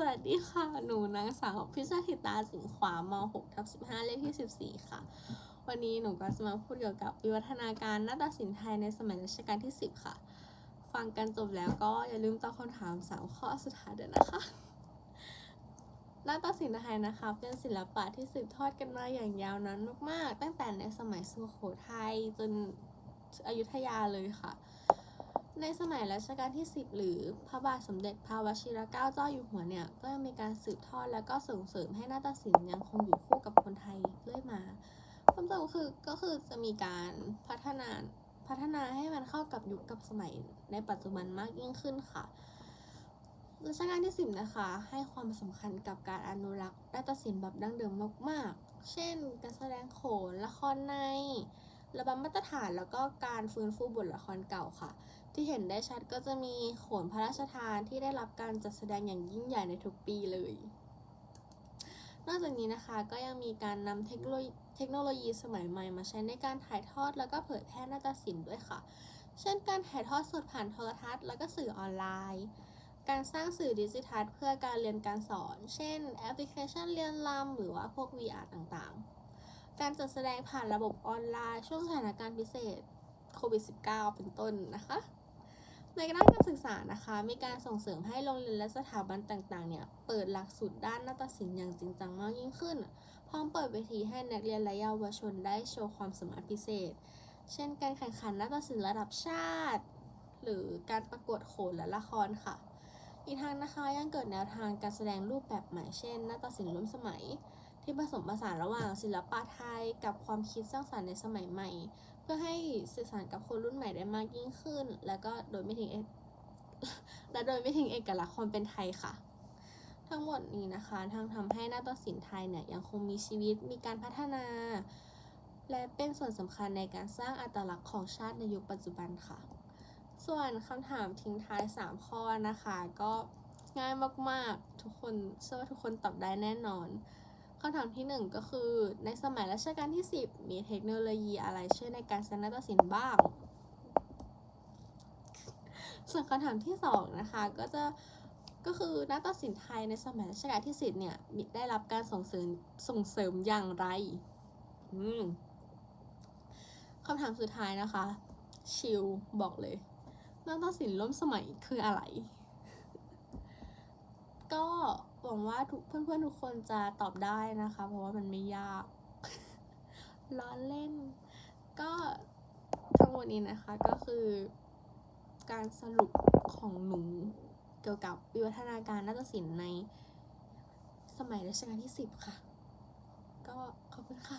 สวัสดีค่ะ หนูนางสาวพิชาธิตาสิงห์ขวาม6ทับ15 เลขที่ 14 ค่ะ วันนี้หนูก็จะมาพูดเกี่ยวกับวิวัฒนาการนาฏศิลป์ไทยในสมัยรัชกาลที่ 10 ค่ะ ฟังกันจบแล้วก็อย่าลืมตอบคำถาม 3 ข้อสุดท้ายด้วยนะคะ นาฏศิลป์ไทยนะคะเป็นศิลปะที่สืบทอดกันมาอย่างยาวนานมากๆ ตั้งแต่ในสมัยสุโขทัยจนอยุธยาเลยค่ะ ในสมัยรัชกาลที่ 10 หรือพระบาทสมเด็จพระวชิรเกล้าเจ้าอยู่หัวเนี่ย ก็ยังมีการสืบทอดและก็ส่งเสริมให้นาฏศิลป์ยังคงอยู่คู่กับคนไทยเรื่อยมาเพิ่มเติมคือก็คือจะมีการพัฒนาพัฒนาให้มันเข้ากับยุคกับสมัยในปัจจุบันมากยิ่งขึ้นค่ะรัชกาลที่ 10 นะคะ ให้ความสำคัญกับการอนุรักษ์นาฏศิลป์แบบดั้งเดิมมาก ๆ เช่น การแสดงโขน ละครใน ระบำมาตรฐานแล้วก็การฟื้นฟูบทละครเก่าค่ะ ที่เห็นได้ชัดก็จะมีโขนพระราชทานที่ได้รับการจัดแสดงอย่างยิ่งใหญ่ในทุกปีเลย นอกจากนี้นะคะก็ยังมีการนำเทคโนโลยีเทคโนโลยีสมัยใหม่มาใช้ในการถ่ายทอดแล้วก็เผยแพร่นาฏศิลป์ด้วยค่ะ เช่นการถ่ายทอดสดผ่านโทรทัศน์แล้วก็สื่อออนไลน์ การสร้างสื่อดิจิทัลเพื่อการเรียนการสอน เช่นแอปพลิเคชันเรียนรำหรือว่าพวก VR ต่างๆ การจัดแสดงผ่านระบบออนไลน์ ช่วงสถานการณ์พิเศษโควิด -19 เป็นต้นนะคะ ในด้านการศึกษานะคะ มีการส่งเสริมให้โรงเรียนและสถาบันต่างๆเนี่ยเปิดหลักสูตรด้านนาฏศิลป์อย่างจริงจังมากยิ่งขึ้น พร้อมเปิดเวทีให้นักเรียนและเยาวชนได้โชว์ความสามารถพิเศษ เช่น การแข่งขันนาฏศิลป์ระดับชาติ หรือการประกวดโขนและละครค่ะ อีกทั้งนะคะยังเกิดแนวทางการแสดงรูปแบบใหม่เช่นนาฏศิลป์ร่วมสมัย ที่ผสมผสานระหว่างศิลปะไทยกับความคิดสร้างสรรค์ในสมัยใหม่ เพื่อให้สื่อสารกับคนรุ่นใหม่ได้มากยิ่งขึ้น แล้วก็โดยไม่ทิ้งและโดยไม่ทิ้งเอกลักษณ์ความเป็นไทยค่ะ ทั้งหมดนี้นะคะทั้งทำให้หน้าฏศิลป์ไทยเนี่ยยังคงมีชีวิตมีการพัฒนา และเป็นส่วนสำคัญในการสร้างอัตลักษณ์ของชาติในยุคปัจจุบันค่ะ ส่วนคำถามทิ้งท้าย 3 ข้อนะคะก็ง่ายมากๆ ทุกคนเชื่อว่าทุกคนตอบได้แน่นอน คำถามที่ 1 ก็คือ ในสมัยรัชกาลที่ 10 มีเทคโนโลยีอะไรช่วยในการแสดงนาฏศิลป์บ้าง ส่วนคำถามที่ 2 นะคะ ก็จะก็คือนาฏศิลป์ไทยในสมัยรัชกาลที่ 10 เนี่ยมีได้รับการส่งเสริมส่งเสริมอย่างไรคำถามสุดท้ายนะคะ ชิลบอกเลยนาฏศิลป์ร่วมสมัยคืออะไร ก็ หวังว่าทุกเพื่อนๆทุกคนจะตอบได้นะคะ เพราะว่ามันไม่ยากล้อเล่น ก็ทั้งหมดนี้นะคะก็คือ การสรุปของหนูเกี่ยวกับวิวัฒนาการนาฏศิลป์ในสมัยรัชกาลที่ 10 ค่ะ ก็ขอบคุณค่ะ